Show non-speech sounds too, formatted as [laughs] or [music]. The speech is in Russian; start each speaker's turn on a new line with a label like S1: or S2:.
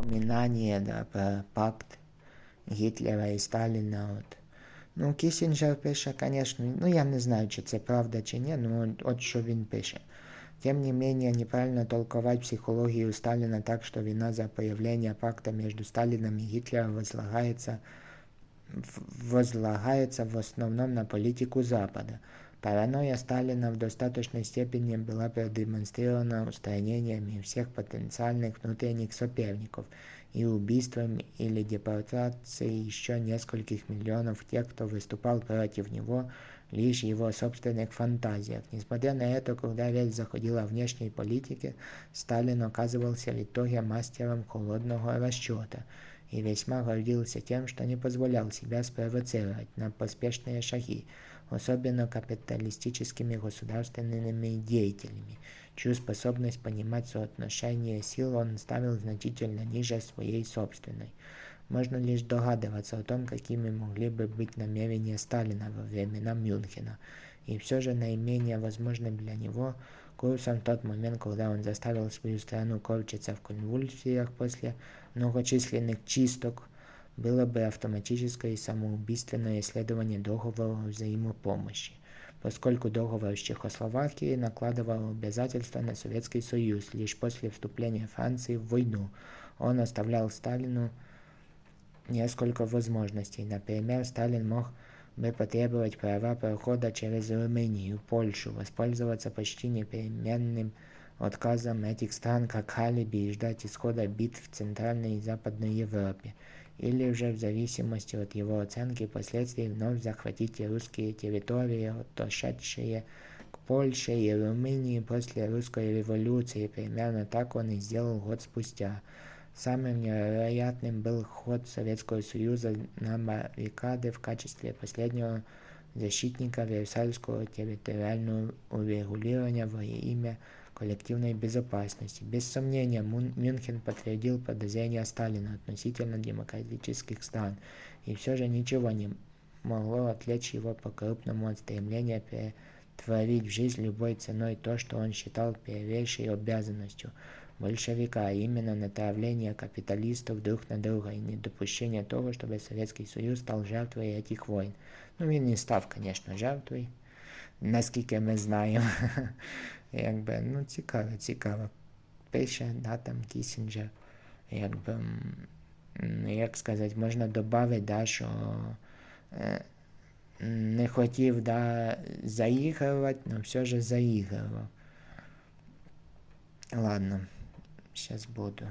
S1: упоминание да, про пакт Гітлера і Сталіна. От. Ну, Кісінджер пише, звісно, ну я не знаю, чи це правда чи ні, ну от що він пише. Тем не менее, неправильно толковать психологию Сталина так, что вина за появление пакта между Сталином и Гитлером возлагается, возлагается в основном на политику Запада. Паранойя Сталина в достаточной степени была продемонстрирована устранениями всех потенциальных внутренних соперников и убийством или депортацией еще нескольких миллионов тех, кто выступал против него лишь его собственных фантазиях. Несмотря на это, когда речь заходила о внешней политике, Сталин оказывался в итоге мастером холодного расчета и весьма гордился тем, что не позволял себя спровоцировать на поспешные шаги, особенно капиталистическими государственными деятелями, чью способность понимать соотношение сил он ставил значительно ниже своей собственной. Можно лишь догадываться о том, какими могли бы быть намерения Сталина во времена Мюнхена, и все же наименее возможным для него курсом в тот момент, когда он заставил свою страну корчиться в конвульсиях после многочисленных чисток, было бы автоматическое и самоубийственное исследование договора взаимопомощи, поскольку договор с Чехословакией накладывал обязательства на Советский Союз лишь после вступления Франции в войну. Он оставлял Сталину несколько возможностей. Например, Сталин мог бы потребовать права прохода через Румынию, Польшу, воспользоваться почти непременным отказом этих стран как алиби и ждать исхода битв в Центральной и Западной Европе, или же в зависимости от его оценки последствий вновь захватить русские территории, отошедшие к Польше и Румынии после русской революции. Примерно так он и сделал год спустя. Самым невероятным был ход Советского Союза на баррикады в качестве последнего защитника Версальского территориального урегулирования во имя коллективной безопасности. Без сомнения, Мюнхен подтвердил подозрения Сталина относительно демократических стран, и все же ничего не могло отвлечь его по-крупному от стремления перетворить в жизнь любой ценой то, что он считал первейшей обязанностью – большевика, а именно натравление капиталистов друг на друга и недопущение того, чтобы Советский Союз стал жертвой этих войн. Ну він не став, звісно, жертвою, наскільки ми знаємо. [laughs] Якби, ну, цікаво, цікаво. Пише, да, там Кісінджер. Якби, як сказати, можна додати, да, що е, не хотів да, заігрувати, але все ж заігрував. Ладно. Сейчас буду.